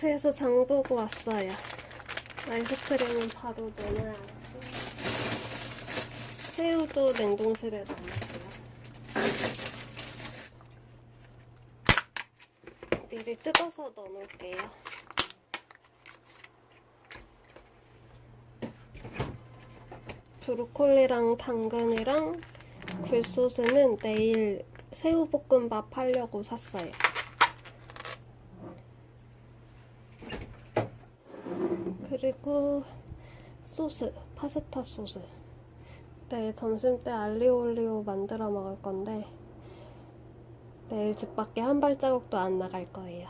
마트에서 장 보고 왔어요. 아이스크림은 바로 넣어놔야 돼. 새우도 냉동실에 넣어놨어요. 미리 뜯어서 넣어놓을게요. 브로콜리랑 당근이랑 굴소스는 내일 새우볶음밥 하려고 샀어요. 그리고 소스, 파스타 소스. 내일 점심 때 알리올리오 만들어 먹을 건데 내일 집 밖에 한 발자국도 안 나갈 거예요.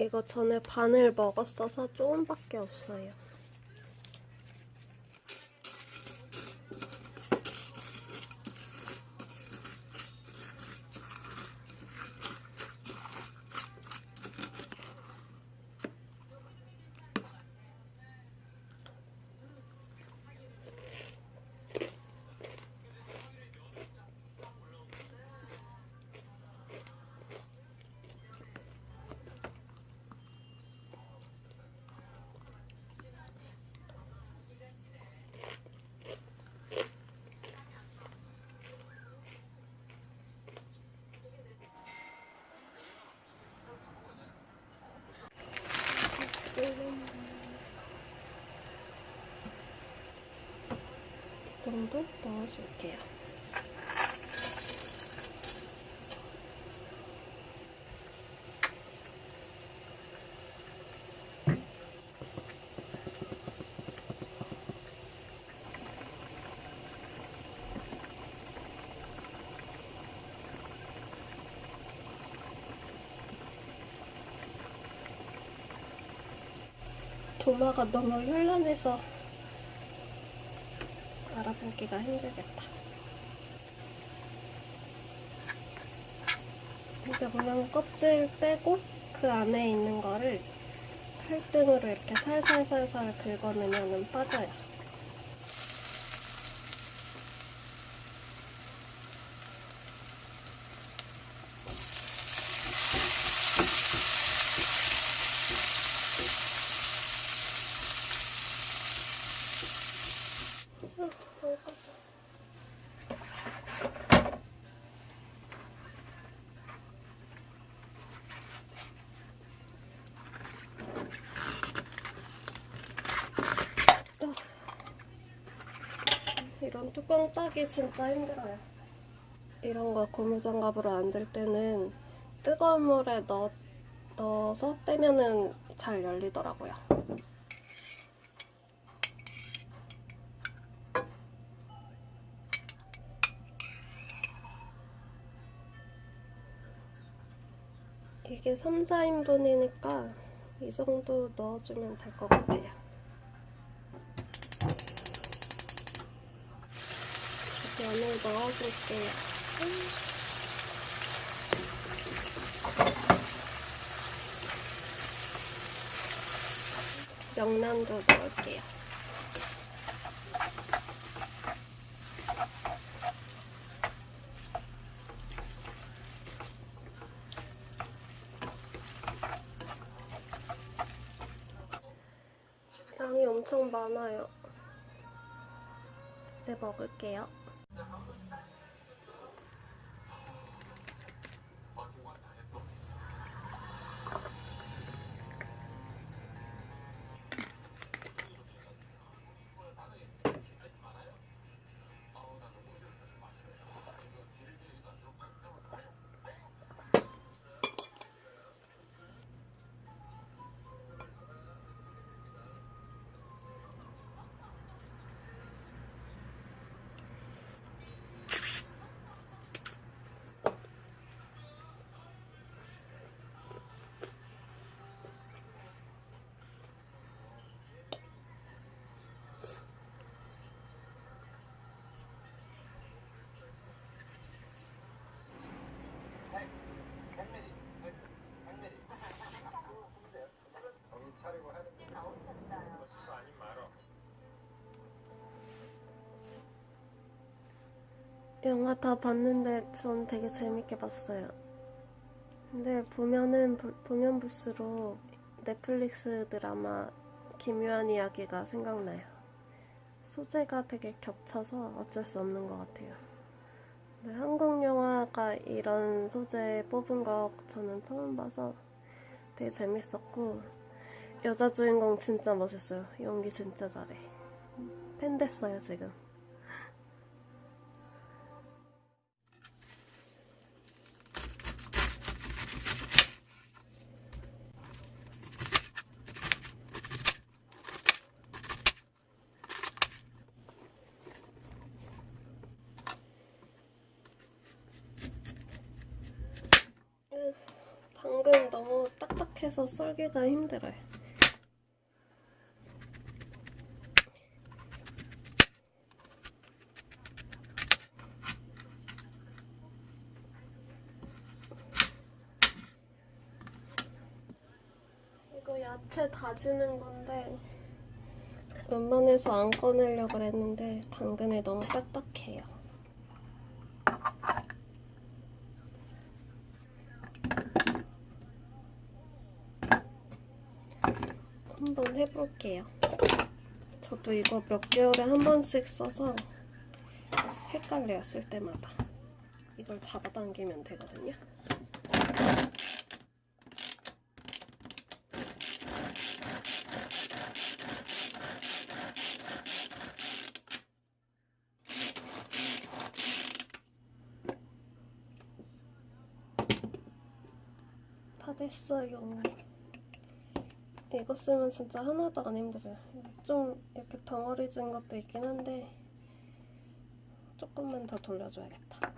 이거 전에 반을 먹었어서 조금밖에 없어요. 이 정도 넣어줄게요. 도마가 너무 현란해서 알아보기가 힘들겠다. 이게 그냥 껍질 빼고 그 안에 있는 거를 칼등으로 이렇게 살살살살 긁어내면 빠져요. 어, 어, 깜짝. 어. 이런 뚜껑 따기 진짜 힘들어요. 이런 거 고무장갑으로 안될 때는 뜨거운 물에 넣, 넣어서 빼면은 잘 열리더라고요. 이게 3, 4인분이니까 이 정도 넣어주면 될 것 같아요. 면을 넣어줄게요. 명란도 넣을게요. 양이 엄청 많아요. 이제 먹을게요. 영화 다 봤는데 전 되게 재밌게 봤어요. 근데 보면은 보- 보면 볼수록 넷플릭스 드라마 김유한 이야기가 생각나요. 소재가 되게 겹쳐서 어쩔 수 없는 것 같아요. 근데 한국 영화가 이런 소재 뽑은 거 저는 처음 봐서 되게 재밌었고 여자 주인공 진짜 멋있어요. 연기 진짜 잘해. 팬 됐어요 지금. 으, 당근 너무 딱딱해서 썰기가 힘들어요. 이거 야채 다지는 건데 웬만해서 안 꺼내려고 그랬는데 당근이 너무 딱딱해요. 한번 해볼게요. 저도 이거 몇 개월에 한 번씩 써서 헷갈려요, 쓸 때마다. 이걸 잡아당기면 되거든요. 다 됐어요. 이거 쓰면 진짜 하나도 안 힘들어요. 좀 이렇게 덩어리진 것도 있긴 한데 조금만 더 돌려줘야겠다.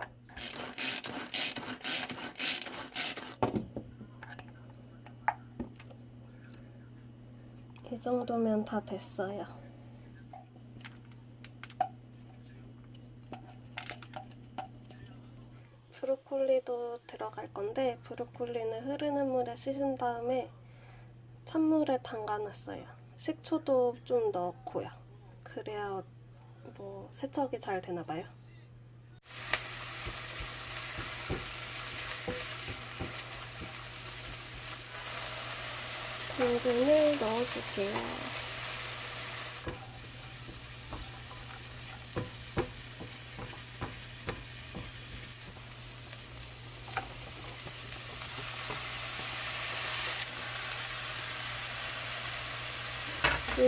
이 정도면 다 됐어요. 브로콜리도 들어갈 건데 브로콜리는 흐르는 물에 씻은 다음에 찬물에 담가놨어요. 식초도 좀 넣고요. 그래야 뭐 세척이 잘 되나 봐요. 당근을 넣어줄게요.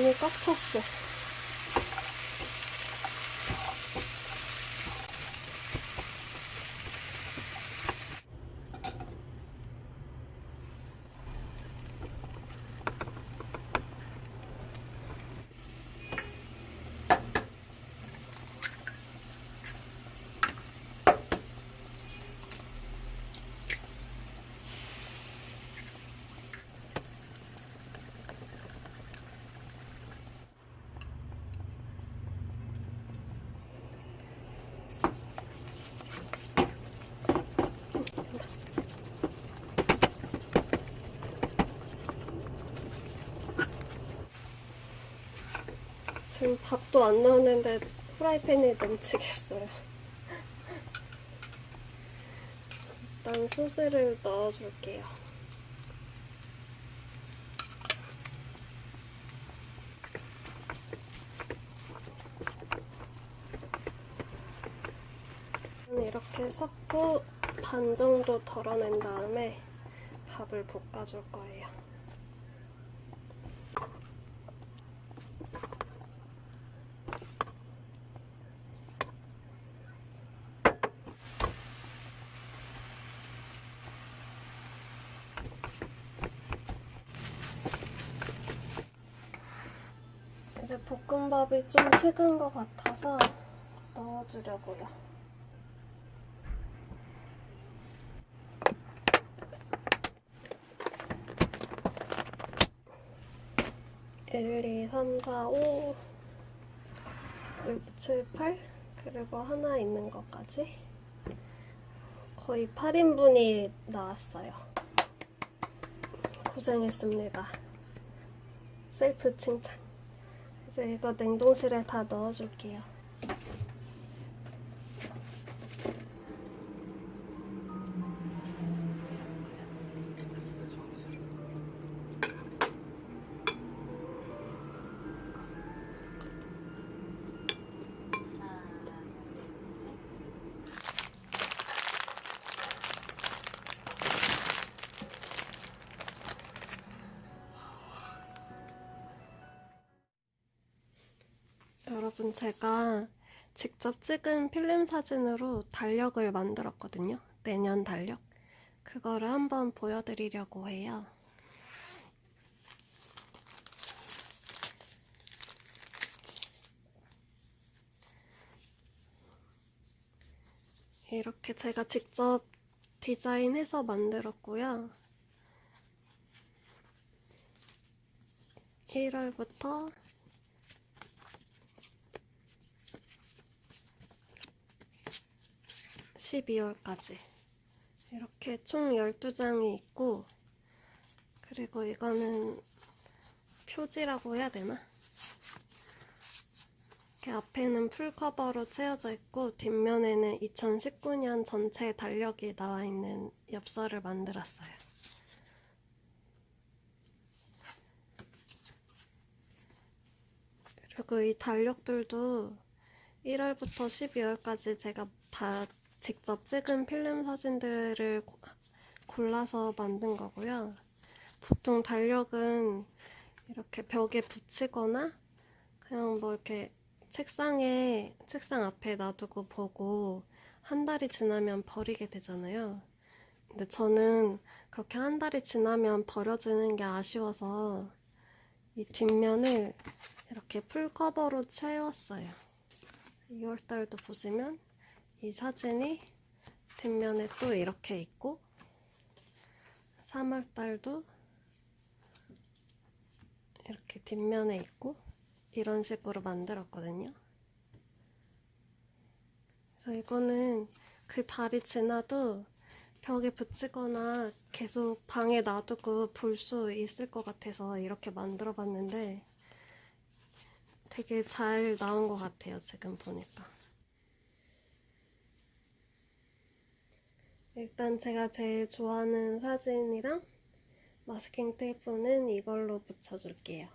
이미 꽉 찼어. 지금 밥도 안 나오는데 프라이팬이 넘치겠어요. 일단 소스를 넣어줄게요. 이렇게 섞고 반 정도 덜어낸 다음에 밥을 볶아줄 거예요. 이제 볶음밥이 좀 식은 것 같아서 넣어주려고요. 일, 이, 삼, 사, 오, 육, 칠, 팔 그리고 하나 있는 것까지 거의 8인분이 나왔어요. 고생했습니다. 셀프 칭찬. 이거 냉동실에 다 넣어줄게요. 여러분 제가 직접 찍은 필름 사진으로 달력을 만들었거든요. 내년 달력. 그거를 한번 보여드리려고 해요. 이렇게 제가 직접 디자인해서 만들었고요. 1월부터 12월까지 이렇게 총 12장이 있고 그리고 이거는 표지라고 해야 되나? 이렇게 앞에는 풀커버로 채워져 있고 뒷면에는 2019년 전체 달력이 나와 있는 엽서를 만들었어요. 그리고 이 달력들도 1월부터 12월까지 제가 다 직접 찍은 필름 사진들을 고- 골라서 만든 거고요. 보통 달력은 이렇게 벽에 붙이거나 그냥 뭐 이렇게 책상에 책상 앞에 놔두고 보고 한 달이 지나면 버리게 되잖아요. 근데 저는 그렇게 한 달이 지나면 버려지는 게 아쉬워서 이 뒷면을 이렇게 풀커버로 채웠어요. 2월달도 보시면 이 사진이 뒷면에 또 이렇게 있고 3월달도 이렇게 뒷면에 있고 이런 식으로 만들었거든요. 그래서 이거는 그 달이 지나도 벽에 붙이거나 계속 방에 놔두고 볼 수 있을 것 같아서 이렇게 만들어 봤는데 되게 잘 나온 것 같아요, 지금 보니까. 일단 제가 제일 좋아하는 사진이랑 마스킹 테이프는 이걸로 붙여줄게요.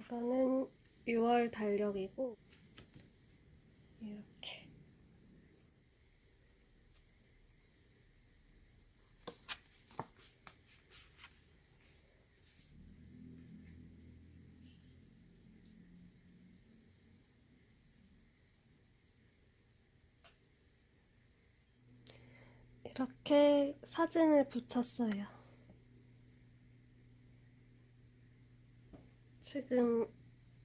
이거는 6월 달력이고 이렇게 이렇게 사진을 붙였어요. 지금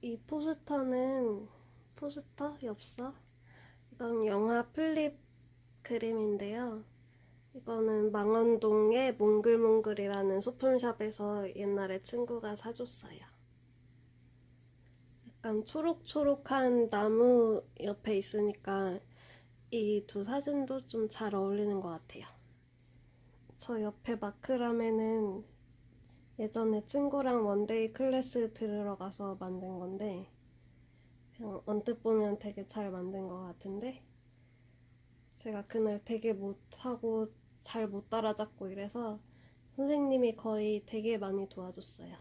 이 포스터는 포스터 엽서 이건 영화 플립 그림인데요. 이거는 망원동의 몽글몽글이라는 소품샵에서 옛날에 친구가 사줬어요. 약간 초록초록한 나무 옆에 있으니까 이 두 사진도 좀 잘 어울리는 것 같아요. 저 옆에 마크라멘은 예전에 친구랑 원데이 클래스 들으러 가서 만든 건데 그냥 언뜻 보면 되게 잘 만든 것 같은데 제가 그날 되게 못하고 잘 못 따라잡고 이래서 선생님이 거의 되게 많이 도와줬어요.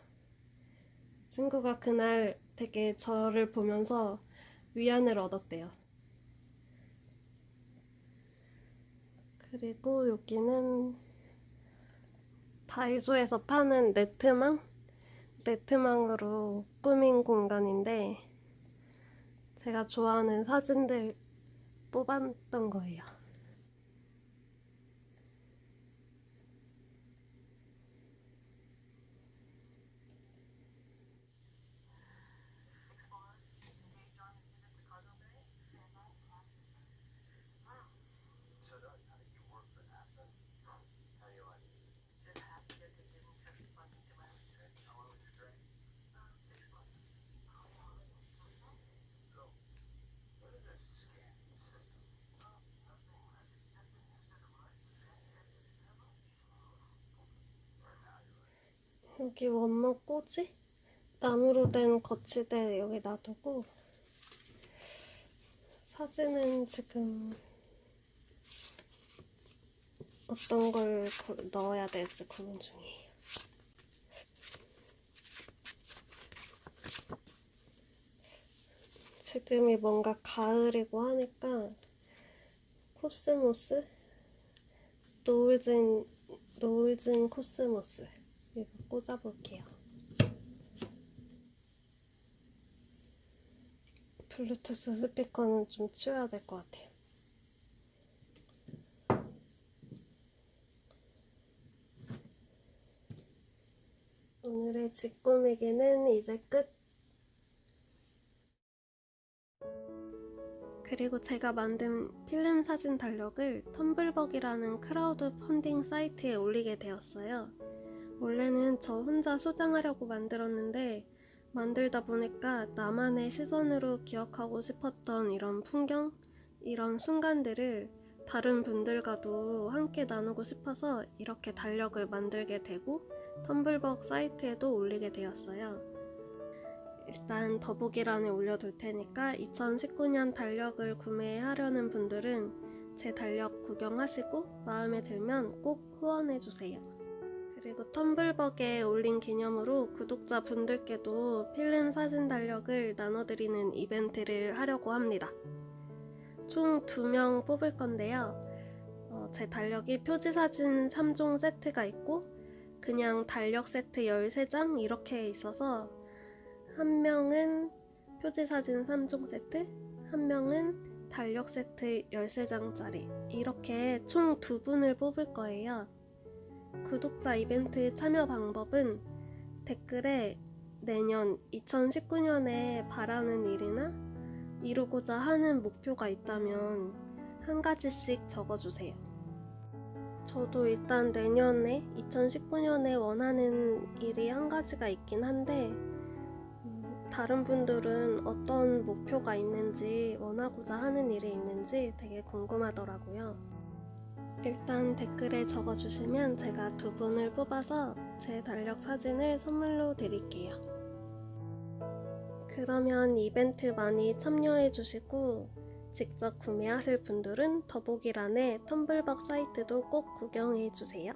친구가 그날 되게 저를 보면서 위안을 얻었대요. 그리고 여기는 다이소에서 파는 네트망? 네트망으로 꾸민 공간인데 제가 좋아하는 사진들 뽑았던 거예요. 여기 원목 꼬지? 나무로 된 거치대 여기 놔두고 사진은 지금 어떤 걸 고- 넣어야 될지 고민 중이에요. 지금이 뭔가 가을이고 하니까 코스모스 노을진 노을진 코스모스 꽂아볼게요. 블루투스 스피커는 좀 치워야 될 것 같아요. 오늘의 집 꾸미기는 이제 끝. 그리고 제가 만든 필름 사진 달력을 텀블벅이라는 크라우드 펀딩 사이트에 올리게 되었어요. 원래는 저 혼자 소장하려고 만들었는데 만들다 보니까 나만의 시선으로 기억하고 싶었던 이런 풍경, 이런 순간들을 다른 분들과도 함께 나누고 싶어서 이렇게 달력을 만들게 되고 텀블벅 사이트에도 올리게 되었어요. 일단 더보기란에 올려둘 테니까 2019년 달력을 구매하려는 분들은 제 달력 구경하시고 마음에 들면 꼭 후원해주세요. 그리고 텀블벅에 올린 기념으로 구독자 분들께도 필름 사진 달력을 나눠드리는 이벤트를 하려고 합니다. 총 2명 뽑을 건데요. 어, 제 달력이 표지 사진 3종 세트가 있고 그냥 달력 세트 13장 이렇게 있어서 한 명은 표지 사진 3종 세트, 한 명은 달력 세트 13장짜리 이렇게 총 두 분을 뽑을 거예요. 구독자 이벤트 참여 방법은 댓글에 내년 2019년에 바라는 일이나 이루고자 하는 목표가 있다면 한 가지씩 적어주세요. 저도 일단 내년에 2019년에 원하는 일이 한 가지가 있긴 한데 음, 다른 분들은 어떤 목표가 있는지 원하고자 하는 일이 있는지 되게 궁금하더라고요. 일단 댓글에 적어주시면 제가 두 분을 뽑아서 제 달력 사진을 선물로 드릴게요. 그러면 이벤트 많이 참여해 주시고 직접 구매하실 분들은 더보기란에 텀블벅 사이트도 꼭 구경해 주세요.